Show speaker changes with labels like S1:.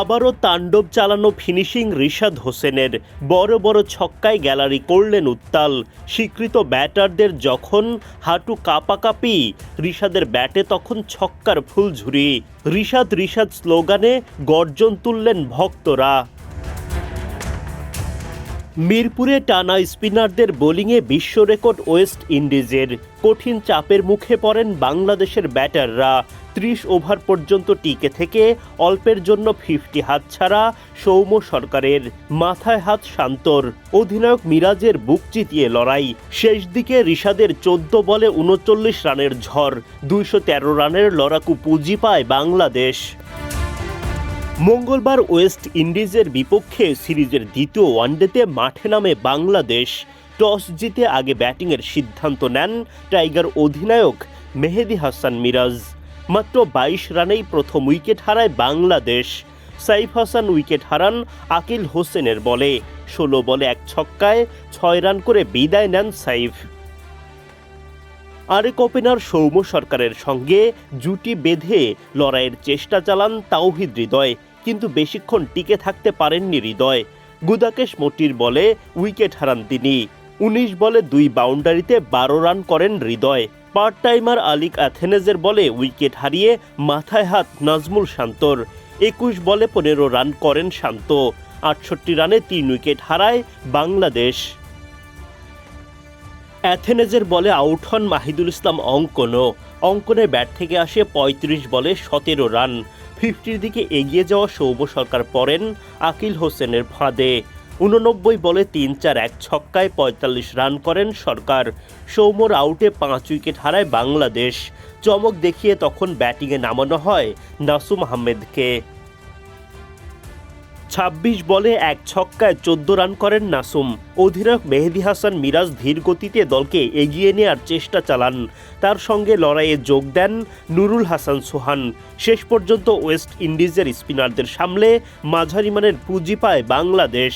S1: আবারও তাণ্ডব চালানো ফিনিশিং রিশাদ হোসেনের। বড় বড় ছক্কায় গ্যালারি করলেন উত্তাল। স্বীকৃত ব্যাটারদের যখন হাঁটু কাঁপাকাপি, রিশাদের ব্যাটে তখন ছক্কার ফুলঝুরি। রিশাদ রিশাদ স্লোগানে গর্জন তুললেন ভক্তরা। মিরপুরে টানা স্পিনারদের বোলিংয়ে বিশ্ব রেকর্ড ওয়েস্ট ইন্ডিজের। কঠিন চাপের মুখে পড়েন বাংলাদেশের ব্যাটাররা। ত্রিশ ওভার পর্যন্ত টিকে থেকে অল্পের জন্য ফিফটি হাত ছাড়া সৌম্য সরকারের মাথায় হাত শান্তর। অধিনায়ক মিরাজের বুক চিতিয়ে লড়াই। শেষ দিকে রিশাদের চোদ্দ বলে উনচল্লিশ রানের ঝড়। দুইশো তেরো রানের লড়াকু পুঁজি পায় বাংলাদেশ। মঙ্গলবার ওয়েস্ট ইন্ডিজের বিপক্ষে সিরিজের দ্বিতীয় ওয়ানডেতে মাঠে নামে বাংলাদেশ। টস জিতে আগে ব্যাটিংয়ের সিদ্ধান্ত নেন টাইগার অধিনায়ক মেহেদি হাসান মিরাজ। মাত্র বাইশ রানেই প্রথম উইকেট হারায় বাংলাদেশ। সাইফ হাসান উইকেট হারান আকিল হোসেনের বলে। ষোলো বলে এক ছক্কায় ছয় রান করে বিদায় নেন সাইফ। আরেক ওপেনার সৌম্য সরকারের সঙ্গে জুটি বেঁধে লড়াইয়ের চেষ্টা চালান তাওহিদ হৃদয়, কিন্তু বেশিক্ষণ টিকে থাকতে পারেননি হৃদয়। গুদাকেশ মটির বলে উইকেট হারান তিনি। উনিশ বলে দুই বাউন্ডারিতে বারো রান করেন হৃদয়। পার্ট টাইমার আলিক অ্যাথেনেজের বলে উইকেট হারিয়ে মাথায় হাত নাজমুল শান্তর। একুশ বলে পনেরো রান করেন শান্ত। আটষট্টি রানে তিন উইকেট হারায় বাংলাদেশ। অ্যাথেনেজের বলে আউট হন মাহিদুল ইসলাম অঙ্কনও। অঙ্কনের ব্যাট থেকে আসে ৩৫ বলে সতেরো রান। ফিফটির দিকে এগিয়ে যাওয়া সৌম্য সরকার পড়েন আকিল হোসেনের ফাঁদে। উননব্বই বলে তিন চার এক ছক্কায় পঁয়তাল্লিশ রান করেন সরকার। সৌম্যর আউটে পাঁচ উইকেট হারায় বাংলাদেশ। চমক দেখিয়ে তখন ব্যাটিংয়ে নামানো হয় নাসুম আহমেদকে। ছাব্বিশ বলে এক ছক্কায় চোদ্দ রান করেন নাসুম। অধিনায়ক মেহেদি হাসান মিরাজ ধীর গতিতে দলকে এগিয়ে নেয়ার চেষ্টা চালান। তার সঙ্গে লড়াইয়ে যোগ দেন নুরুল হাসান সোহান। শেষ পর্যন্ত ওয়েস্ট ইন্ডিজের স্পিনারদের সামলে মাঝারিমানের পুঁজি পায় বাংলাদেশ।